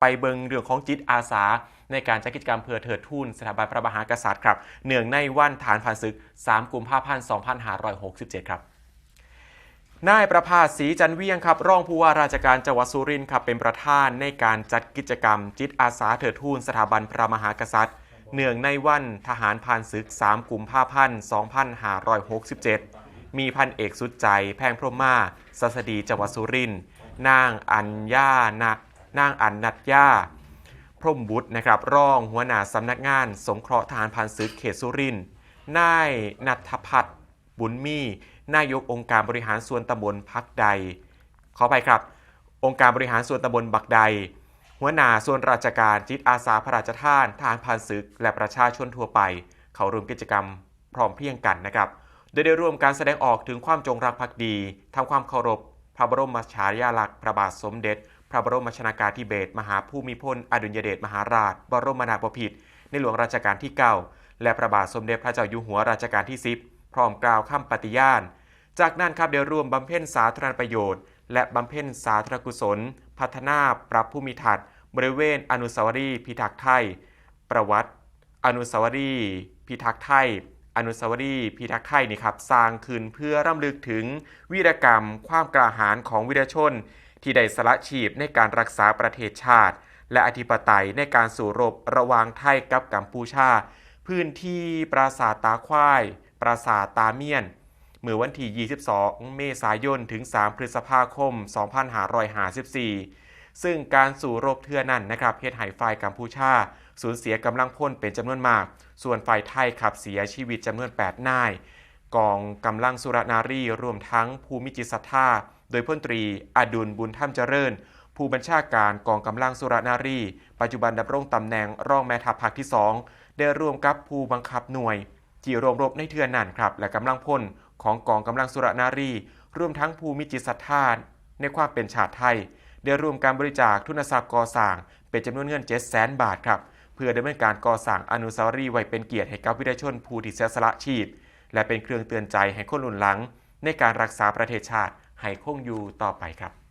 ไปเบิงเรื่องของจิตอาสา ในการจัดกิจกรรมเพื่อเถิดทูนสถาบันพระมหากษัตริย์ครับเนื่องในวันฐานผ่านศึก 3 กุมภาพันธ์ 2567 ครับนายประภาสศรีจันเวียงครับรองผู้ว่าราชการจังหวัดสุรินทร์ครับเป็นประธานในการจัดกิจกรรม จิตอาสาเถิดทูนสถาบันพระมหากษัตริย์ เนื่องในวันทหารผ่านศึก 3 กุมภาพันธ์ 2567 มีพันเอกสุดใจแพงพรหมาสัสดีจังหวัดสุรินทร์นางอัญญานะ นางอันนัตยาพรมบุตรนะครับรองหัวหน้าสำนักงาน สงเคราะห์ทหารผ่านศึกเขตสุรินทร์นายนัทพัฒน์บุญมีนายกองค์การบริหารส่วนตำบลพักใด ขอไปครับ องค์การบริหารส่วนตำบลบักใด หัวหน้าส่วนราชการจิตอาสาพระราชทานทหารผ่านศึก และประชาชนทั่วไป เขาร่วมกิจกรรมพร้อมเพียงกันนะครับโดยได้ร่วมการแสดงออกถึงความจงรักภักดีทำความเคารพพระบรมฉายาลักษณ์พระบาทสมเด็จ พระบรมชนากาธิเบศมหาภูมิพลอดุลยเดชมหาราช บรมนาถบพิตรในหลวงรัชกาลที่ 9 และพระบาทสมเด็จพระเจ้าอยู่หัวรัชกาลที่ 10 พร้อมกล่าวคำปฏิญาณ จากนั้นครับเดี๋ยวร่วมบำเพ็ญสาธารณประโยชน์ และบำเพ็ญสาธารณกุศล พัฒนาปรับภูมิทัศน์บริเวณอนุสาวรีย์พิทักษ์ไทย ประวัติ อนุสาวรีย์พิทักษ์ไทยอนุสาวรีย์พิทักษ์ไทยนี่ครับสร้างขึ้นเพื่อรำลึกถึงวีรกรรม ความกล้าหาญของวีรชน ที่ได้สละชีพในการรักษาประเทศชาติ และอธิปไตยในการสู่รบระหว่างไทยกับกัมพูชา พื้นที่ปราสาทตาควาย ปราสาทตาเมียนเมื่อวันที่ 22 เมษายน ถึง 3 พฤษภาคม 2554 ซึ่งการสู่รบเทือนั้นนะครับเฮ็ดให้ฝ่ายกัมพูชา สูญเสียกำลังพลเป็นจำนวนมาก ส่วนฝ่ายไทยขับเสียชีวิตจำนวน 8 นาย กองกำลังสุรนารีรวมทั้งภูมิจิตศรัทธา โดยพลตรีอดุลบุญธรรมเจริญ ผู้บัญชาการกองกำลังสุรนารี ปัจจุบันดำรงตำแหน่งรองแม่ทัพภาคที่ 2 ได้ร่วมกับผู้บังคับหน่วย ที่รวมรบในเทือนนั่นครับ และกำลังพลของกองกำลังสุรนารีรวมทั้งภูมิจิตศรัทธาในความเป็นชาติไทย ได้ร่วมการบริจาคทุนทรัพย์ก่อสร้าง เป็นจำนวนเงิน7 0 0 0 0 0บาทครับเพื่อดำเนินการก่อสร้างอนุสาวรีย์ไว้เป็นเกียรติให้กับวิทยชนผู้ที่เสียสละชีพ และเป็นเครื่องเตือนใจให้คนรุ่นหลัง ในการรักษาประเทศชาติ ให้คงอยู่ต่อไปครับ